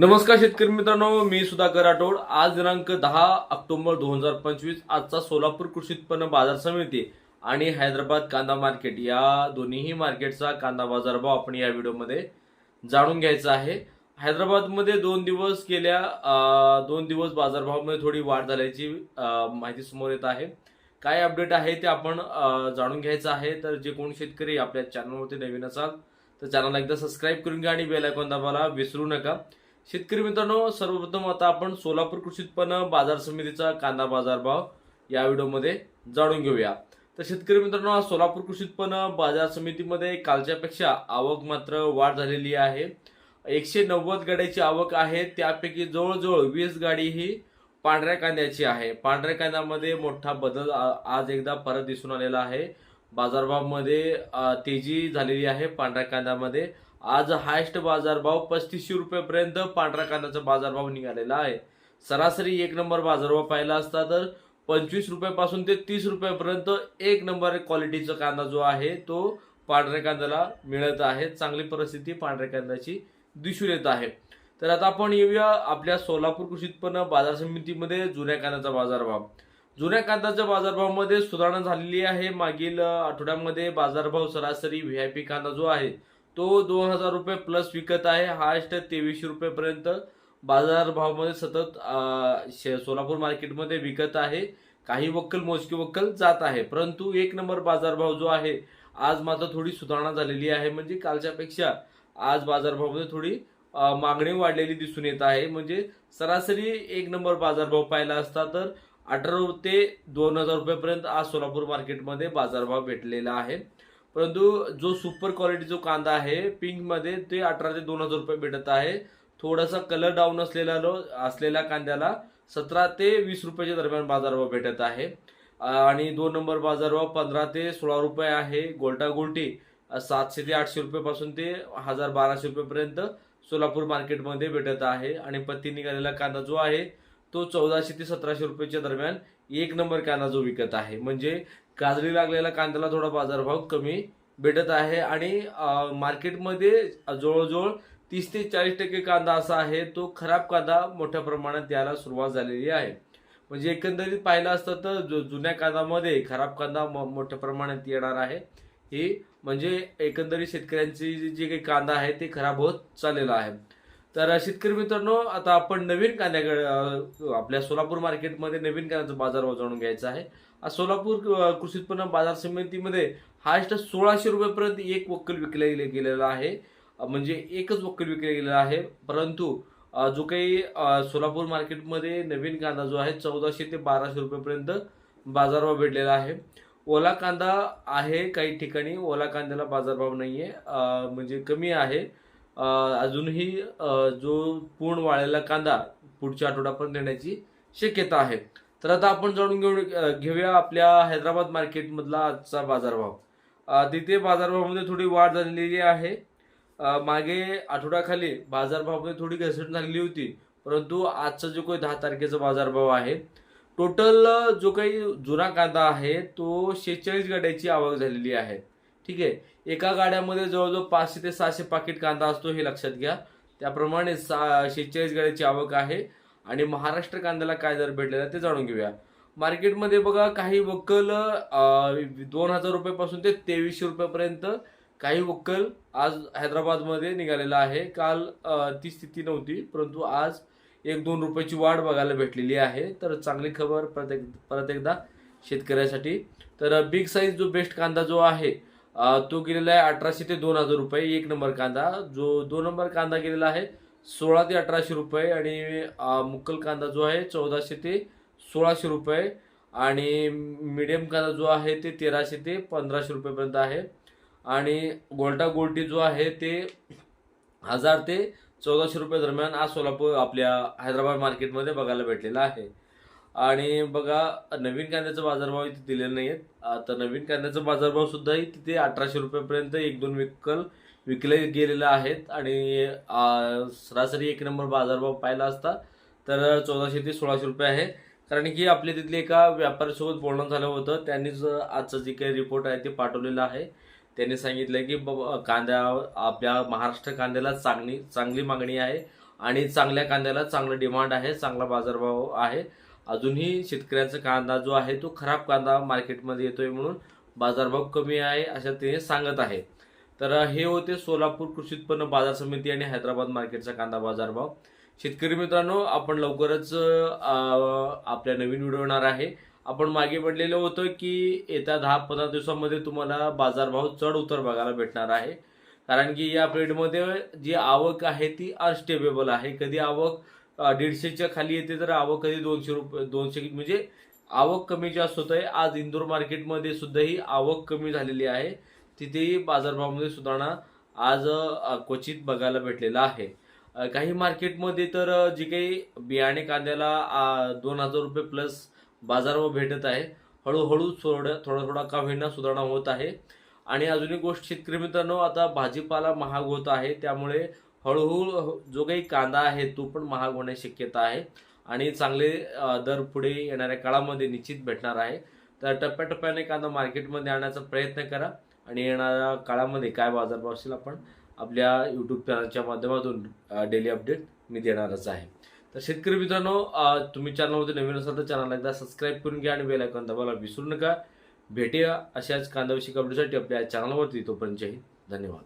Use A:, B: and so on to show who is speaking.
A: नमस्कार शेतकरी मित्रांनो मी सुधाकर राठोड. आज दिनांक दहा ऑक्टोबर दोन हजार पंचवीस आजचा सोलापूर कृषी उत्पन्न बाजार समिती आणि हैदराबाद कांदा मार्केट. या दोन्हीही मार्केटचा कांदा बाजार भाव आपण या व्हिडिओमध्ये जाणून घ्यायचा आहे. हैदराबादमध्ये दोन दिवस गेल्या दोन दिवस बाजारभावामध्ये थोडी वाढ झाल्याची माहिती समोर येत आहे. काय अपडेट आहे ते आपण जाणून घ्यायचं आहे. तर जे कोण शेतकरी आपल्या चॅनलवरती नवीन असाल तर चॅनलला एकदा सबस्क्राईब करून घ्या आणि बेल आयकॉन दाबायला विसरू नका. शेतकरी मित्रांनो सर्वप्रथम आता आपण सोलापूर कृषी उत्पन्न बाजार समितीचा कांदा बाजार भाव या व्हिडिओमध्ये जाणून घेऊया. तर शेतकरी मित्रांनो सोलापूर कृषी उत्पन्न बाजार समितीमध्ये कालच्यापेक्षा आवक मात्र वाढ झालेली आहे. एकशे नव्वद गाड्याची आवक आहे त्यापैकी जवळजवळ वीस गाडी ही पांढऱ्या कांद्याची आहे. पांढऱ्या कांद्यामध्ये मोठा बदल आज एकदा परत दिसून आलेला आहे. बाजारभावामध्ये तेजी झालेली आहे पांढऱ्या कांद्यामध्ये. आज हायस्ट बाजारभाव पस्तीसशे रुपयापर्यंत पांढऱ्या कांद्याचा बाजारभाव निघालेला आहे. सरासरी एक नंबर बाजारभाव पाहिला असता तर पंचवीस रुपयापासून ते तीस रुपयापर्यंत एक नंबर क्वालिटीचा कांदा जो आहे तो पांढऱ्या कांद्याला मिळत आहे. चांगली परिस्थिती पांढऱ्या कांद्याची दिसून येत आहे. तर आता आपण येऊया आपल्या सोलापूर कृषी उत्पन्न बाजार समितीमध्ये जुन्या कांद्याचा बाजारभाव. जुन्या कांद्याच्या बाजारभावामध्ये सुधारणा झालेली आहे. मागील आठवड्यामध्ये बाजारभाव सरासरी व्ही आय पी कांदा जो आहे तो दोन हजार रुपये प्लस विकत आहे. हायस्ट तेवीसशे रुपयेपर्यंत. बाजारभावामध्ये सतत शे- सोलापूर मार्केटमध्ये विकत आहे. काही वक्कल मोजके वक्कल जात आहे. परंतु एक नंबर बाजारभाव जो आहे आज मात्र थोडी सुधारणा झालेली आहे. म्हणजे कालच्यापेक्षा आज बाजारभावामध्ये थोडी मागणी वाढलेली दिसून येत आहे. म्हणजे सरासरी एक नंबर बाजारभाव पाहिला असता तर अठरा ते दोन हजार रुपयेपर्यंत आज सोलापूर मार्केटमध्ये बाजारभाव भेटलेला आहे. परंतु जो सुपर क्वालिटी जो कांदा आहे पिंकमध्ये ते अठरा ते दोन हजार रुपये भेटत आहे. थोडासा कलर डाऊन असलेला लो- असलेल्या कांद्याला सतरा ते वीस रुपयाच्या दरम्यान बाजारभाव भेटत आहे. आणि दोन नंबर बाजारभाव पंधरा ते सोळा रुपये आहे. गोल्टा गोल्टी सातशे ते आठशे रुपयेपासून ते हजार बाराशे रुपयेपर्यंत सोलापूर मार्केटमध्ये भेटत आहे. आणि पत्ती निघालेला कांदा जो आहे तो चौदाशे ते सतराशे रुपयाच्या दरम्यान एक नंबर कांदा जो विकत आहे. म्हणजे गाजरी लागलेल्या कांद्याला थोडा बाजारभाव कमी भेटत आहे आणि मार्केटमध्ये जवळजवळ तीस ते चाळीस टक्के कांदा असा आहे तो खराब कांदा मोठ्या प्रमाणात यायला सुरुवात झालेली आहे. म्हणजे एकंदरीत पाहिलं असतं तर जु- जुन्या कांदामध्ये खराब कांदा मोठ्या प्रमाणात येणार आहे. ही म्हणजे एकंदरीत शेतकऱ्यांची जी- काही कांदा आहे ते खराब होत चाललेला आहे. तर शेतकरी मित्रांनो आता आपण नवीन कांद्याकडे आपल्या सोलापूर मार्केटमध्ये नवीन कांद्याचा बाजार जाणून घ्यायचा आहे. सोलापूर कृषी उत्पन्न बाजार समितीमध्ये हायस्ट सोळाशे रुपयापर्यंत एक वक्कल विकला गेलेला आहे. म्हणजे एकच वक्कल विकला गेलेला आहे. परंतु जो काही सोलापूर मार्केटमध्ये नवीन कांदा जो आहे चौदाशे ते बाराशे रुपयेपर्यंत बाजारभाव भेटलेला आहे. ओला कांदा आहे काही ठिकाणी. ओला कांद्याला बाजारभाव नाही आहे म्हणजे कमी आहे. अजूनही जो पूर्ण वाळलेला कांदा पुढच्या आठवड्यापर्यंत देण्याची शक्यता आहे. तर आता आपण जाणून घेऊ घेऊया आपल्या हैदराबाद मार्केटमधला आजचा बाजारभाव. तिथे बाजारभावामध्ये थोडी वाढ झालेली आहे. मागे आठवड्याखाली बाजारभावामध्ये थोडी घसरण झालेली होती परंतु आजचा जो काही दहा तारखेचा बाजारभाव आहे टोटल जो काही जुना कांदा आहे तो शेहेचाळीस गाड्याची आवक झालेली आहे. ठीक आहे? एका गाड्यामध्ये जवळजवळ पाचशे ते सहाशे पाकिट कांदा असतो हे लक्षात घ्या. त्याप्रमाणे सा शेहेचाळीस गाड्याची आवक आहे आणि महाराष्ट्र कांद्याला काय दर भेटलेला ते जाणून घेऊया. मार्केटमध्ये बघा काही वक्कल दोन हजार रुपयापासून ते तेवीसशे रुपयापर्यंत काही वक्कल आज हैदराबादमध्ये निघालेला आहे. काल ती स्थिती नव्हती परंतु आज एक दोन रुपयाची वाढ बघायला भेटलेली आहे. तर चांगली खबर प्रत्येक परत एकदा शेतकऱ्यासाठी. तर बिग साईज जो बेस्ट कांदा जो आहे तो गेलेला आहे अठराशे ते दोन हजार रुपये एक नंबर कांदा. जो दोन नंबर कांदा गेलेला आहे सोळा ते अठराशे रुपये आणि मुक्कल कांदा जो आहे चौदाशे ते सोळाशे रुपये आणि मिडियम कांदा जो आहे ते तेराशे ते पंधराशे रुपयेपर्यंत आहे. आणि गोल्टा गोल्टी जो आहे ते हजार ते चौदाशे रुपये दरम्यान आज सोलापूर आपल्या हैदराबाद मार्केटमध्ये बघायला भेटलेला आहे. आणि बघा नवीन कांद्याचा बाजारभाव इथे दिलेला नाही आहेत तर नवीन कांद्याचा बाजारभाव सुद्धा तिथे अठराशे रुपयापर्यंत एक दोन विकल विकले गेलेले आहेत. आणि सरासरी एक नंबर बाजारभाव पाहिला असता तर चौदाशे ते सोळाशे रुपये आहे. कारण की आपल्या तिथले एका व्यापाऱ्यासोबत बोलणं झालं होतं. त्यांनीच आजचं जे काही रिपोर्ट आहे ते पाठवलेलं आहे. त्यांनी सांगितलं की कांद्या आपल्या महाराष्ट्र कांद्याला चांगली चांगली मागणी आहे. आणि चांगल्या कांद्याला चांगलं डिमांड आहे चांगला बाजारभाव आहे. अजूनही शेतकऱ्यांचा कांदा जो आहे तो खराब कांदा मार्केटमध्ये येतोय म्हणून बाजारभाव कमी आहे अशा ते सांगत आहे. तर हे होते सोलापूर कृषी उत्पन्न बाजार समिती आणि हैदराबाद मार्केटचा कांदा बाजारभाव. शेतकरी मित्रांनो आपण लवकरच आपल्या नवीन व्हिडिओ येणार आहे. आपण मागे पडलेलं होतं की येत्या दहा पंधरा दिवसामध्ये तुम्हाला बाजारभाव चढ उतर बघायला भेटणार आहे. कारण की या पिरियडमध्ये जी आवक आहे ती अनस्टेबल आहे. कधी आवक दीडशेच्या खाली येते तर आवक कधी दोनशे रुपये दोनशे म्हणजे आवक कमी जास्त होत आहे. आज इंदोर मार्केटमध्ये सुद्धा ही आवक कमी झालेली आहे. तिथेही बाजारभावामध्ये सुधारणा आज क्वचित बघायला भेटलेला आहे. काही मार्केटमध्ये तर जे काही बियाणे कांद्याला दोन हजार रुपये प्लस बाजारभाव भेटत आहे. हळूहळू थोडं थोडा थोडा का होईना सुधारणा होत आहे. आणि अजून एक गोष्ट शेतकरी मित्रांनो आता भाजीपाला महाग होत आहे. त्यामुळे हळूहळू जो काही कांदा आहे तो पण महाग होण्याची शक्यता आहे. आणि चांगले दर पुढे येणाऱ्या काळामध्ये निश्चित भेटणार आहे. तर टप्प्याटप्प्याने कांदा मार्केटमध्ये आणण्याचा प्रयत्न करा. आणि येणाऱ्या काळामध्ये काय बाजारभाव असेल आपण आपल्या यूट्यूब चॅनलच्या माध्यमातून डेली अपडेट मी देणारच आहे. तर शेतकरी मित्रांनो तुम्ही चॅनलमध्ये नवीन असाल तर चॅनलला एकदा सबस्क्राईब करून घ्या आणि बेल आयकॉन दाबायला विसरू नका. भेटूया अशाच कांदाविषयक अपडेटसाठी आपल्या चॅनलवरती तोपर्यंत जय धन्यवाद.